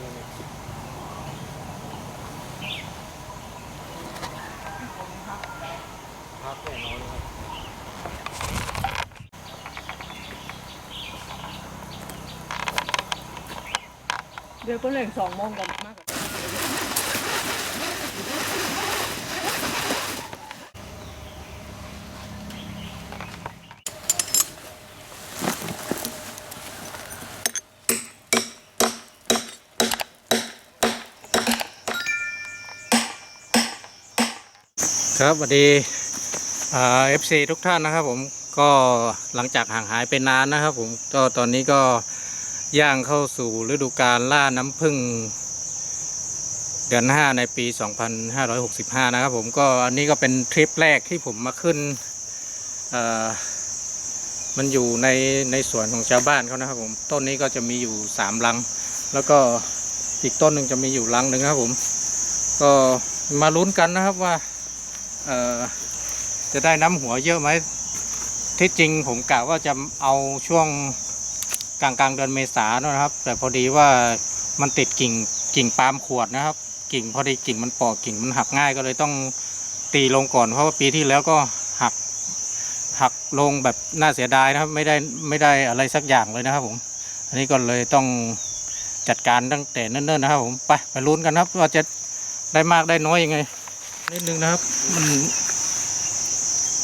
เงี้ยพักแน่นอนครับเดี๋ยวก็เล่นสองโมงกัน ครับสวัสดีเอฟซีทุกท่านนะครับผมก็หลังจากห่างหายไปนานนะครับผมก็ตอนนี้ก็ย่างเข้าสู่ฤดูกาลล่าน้ำผึ้งเดือน 5 ในปี 2565 นะครับผมก็อันนี้ก็เป็นทริปแรกที่ผมมาขึ้นมันอยู่ในในสวนของชาวบ้านเขานะครับผมต้นนี้ก็จะมีอยู่สามลัง แล้วก็อีกต้นหนึ่งจะมีอยู่ลังหนึ่งครับผม ก็มาลุ้นกันนะครับว่า จะได้น้ำหัวเยอะไหมที่จริงผมกะว่าจะเอาช่วงกลางกลางเดือนเมษาเนอะครับ แต่พอดีว่ามันติดกิ่งกิ่งปาล์มขวดนะครับ กิ่งพอดีกิ่งมันปอกกิ่งมันหักง่ายก็เลยต้องตีลงก่อนเพราะว่าปีที่แล้วก็หักหักลงแบบน่าเสียดายนะครับ ไม่ได้ไม่ได้อะไรสักอย่างเลยนะครับ ผม อันนี้ก็เลยต้องจัดการตั้งแต่เนิ่นๆนะครับ ผมไปไปลุ้นกันครับว่าจะได้มากได้น้อยยังไง นิดนึงนะครับ มัน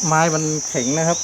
ไม้มันแข็งนะครับ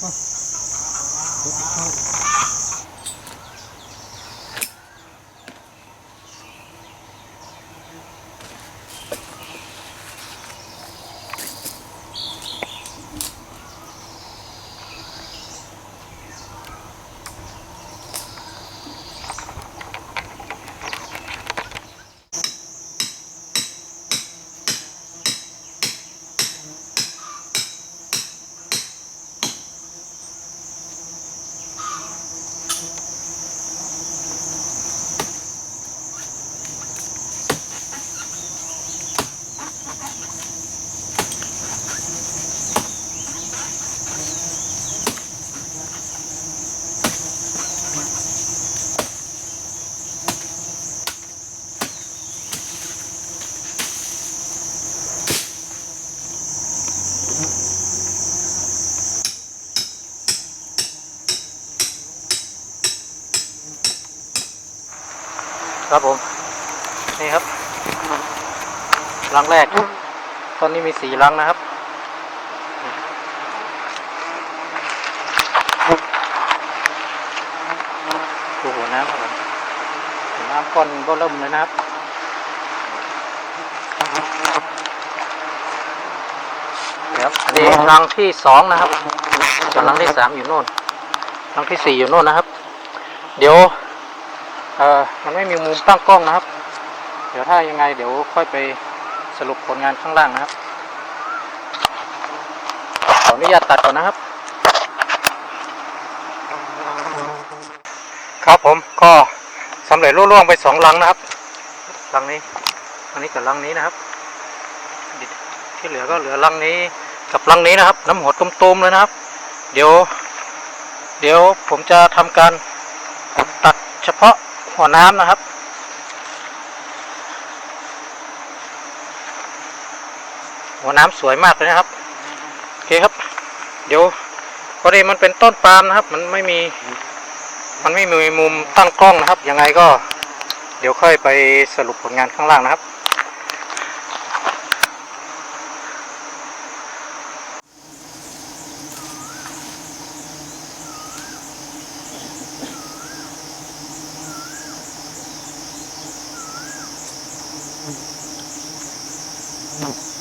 Huh. ครับผม นี่ครับรังแรก ตอนนี้มีสี่รังนะครับ ดูหัวน้ำครับมหัวน้ำก้อนก็เริ่มเลยนะครับเดี๋ยวอันนี้รังที่สองนะครับส่วนรังที่สามอยู่โน่นรังที่สี่อยู่โน่นนะครับ เดี๋ยว เออมันไม่มีมุมตั้งกล้องนะครับ เดี๋ยวถ้ายังไงเดี๋ยวค่อยไปสรุปผลงานข้างล่างนะครับ ขออนุญาตตัดก่อนนะครับ ครับผมก็สำเร็จรุ่ล่วงไปสองลังนะครับลังนี้อันนี้กับลังนี้นะครับ ที่เหลือก็เหลือลังนี้กับลังนี้นะครับ น้ำหัวตุ้มๆเลยนะครับ เดี๋ยว เดี๋ยวผมจะทำการตัดเฉพาะ หัวน้ำนะครับ หัวน้ำสวยมากเลยนะครับ โอเคครับ เดี๋ยวพอดีมันเป็นต้นปาล์มนะครับ มันไม่มี มันไม่มีมุมตั้งกล้องนะครับ ยังไงก็ เดี๋ยวค่อยไปสรุปผลงานข้างล่างนะครับ เ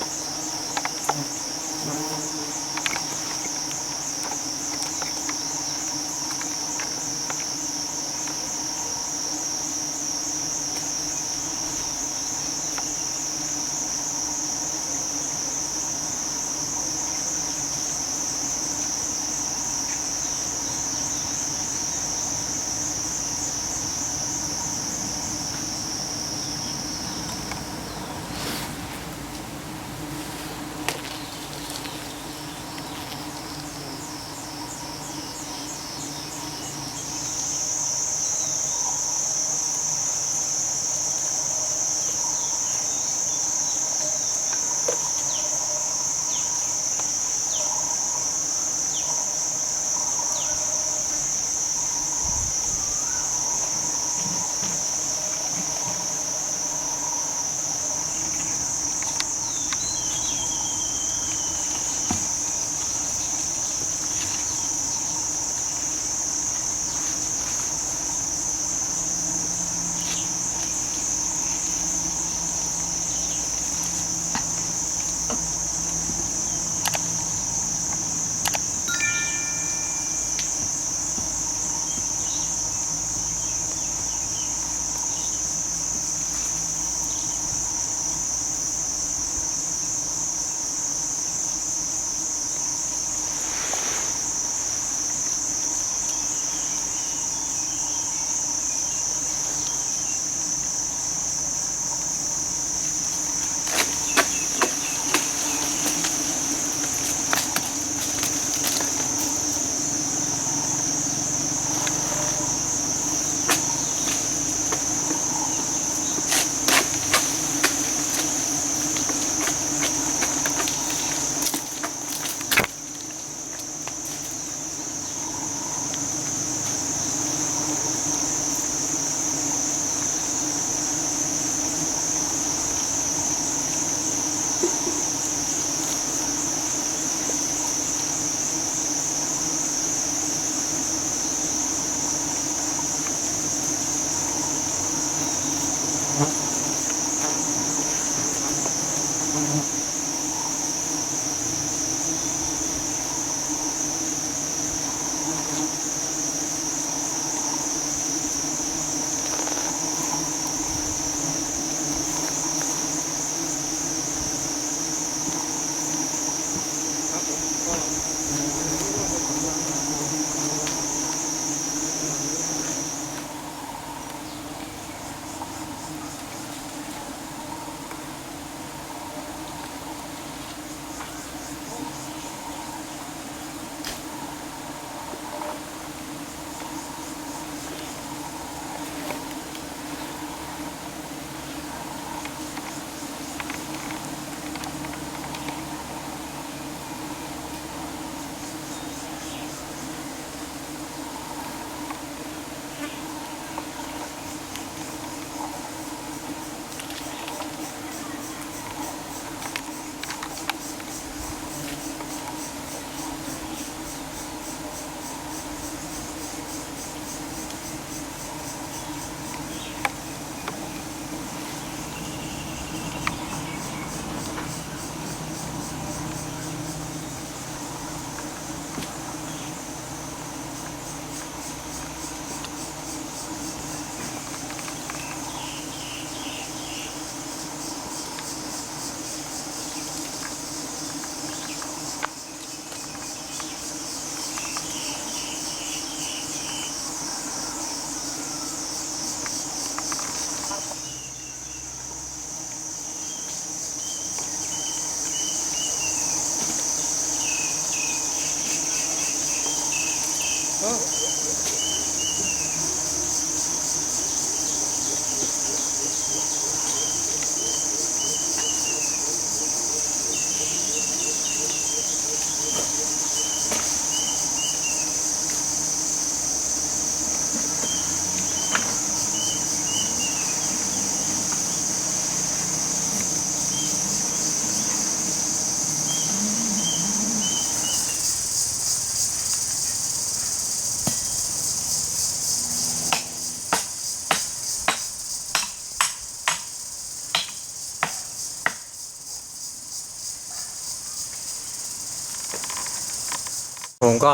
ผมก็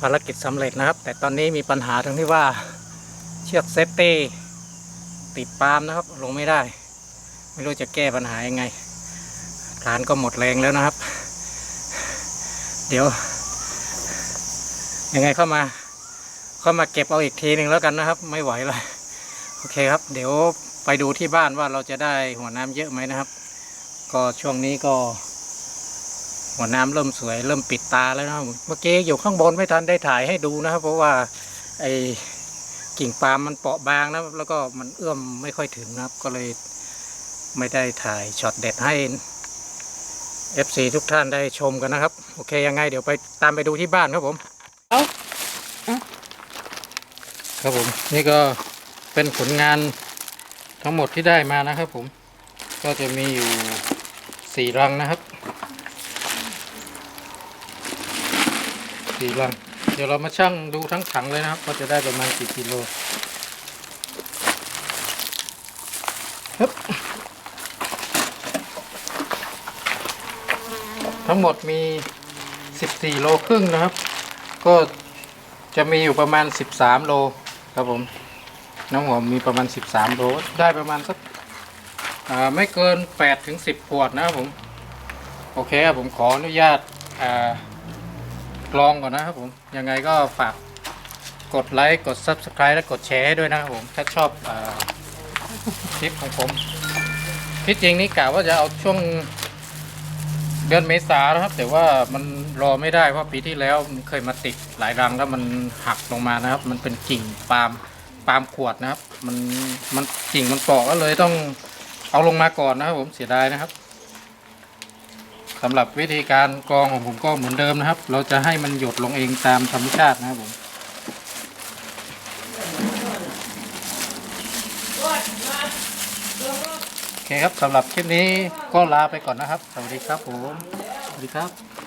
ภารกิจสำเร็จนะครับ แต่ตอนนี้มีปัญหาตรงที่ว่าเชือกเซฟตี้ติดปาล์มนะครับ ลงไม่ได้ ไม่รู้จะแก้ปัญหายังไงร้านก็หมดแรงแล้วนะครับ เดี๋ยว ยังไงเข้ามาเข้ามาเก็บเอาอีกทีหนึ่งแล้วกันนะครับ ไม่ไหวเลยโอเคครับ เดี๋ยวไปดูที่บ้านว่าเราจะได้หัวน้ำเยอะไหมนะครับ ก็ช่วงนี้ก็ หัวน้ำเริ่มสวย เริ่มปิดตาแล้วนะเมื่อกี้อยู่ข้างบนไม่ทันได้ถ่ายให้ดูนะครับ เพราะว่าไอ้กิ่งปาล์มมันเปราะบางนะแล้วก็มันเอื้อมไม่ค่อยถึงนะครับ ก็เลยไม่ได้ถ่ายช็อตเด็ดให้ FC ทุกท่านได้ชมกันนะครับ โอเคยังไงเดี๋ยวไปตามไปดูที่บ้านครับผมเอาครับผมนี่ก็เป็นผลงานทั้งหมดที่ได้มานะครับผม ก็จะมีอยู่สี่รังนะครับ สี่รัง เดี๋ยวเรามาชั่งดูทั้งถังเลยนะครับว่าจะได้ประมาณกี่กิโลฮึบทั้งหมดมี 14 โลครึ่งนะครับ ก็จะมีอยู่ประมาณ 13 โลครับผม น้ำหอมมีประมาณ 13 โล ได้ประมาณสักไม่เกิน8ถึง10 ขวดนะครับผม โอเคครับผมขออนุญาตอ่า กลองก่อนนะครับผม ยังไงก็ฝากกดไลค์กด Subscribe และกดแชร์ให้ด้วยนะครับผม ถ้าชอบอคลิปของผมที่จริงนี่กะว่าจะเอาช่วงเดือนเมษานะครับ แต่ว่ามันรอไม่ได้เพราะปีที่แล้วมันเคยมาติดหลายรังแล้วมันหักลงมานะครับ มันเป็นกิ่งปาล์มปาล์มขวดนะครับ มันมันกิ่งมันปราะก็เลยต้องเอาลงมาก่อนนะครับผมเสียดายนะครับ สำหรับวิธีการกรองของผมก็เหมือนเดิมนะครับ เราจะให้มันหยดลงเองตามธรรมชาตินะครับผมโอเคครับสำหรับคลิปนี้ก็ลาไปก่อนนะครับ สวัสดีครับผม สวัสดีครับ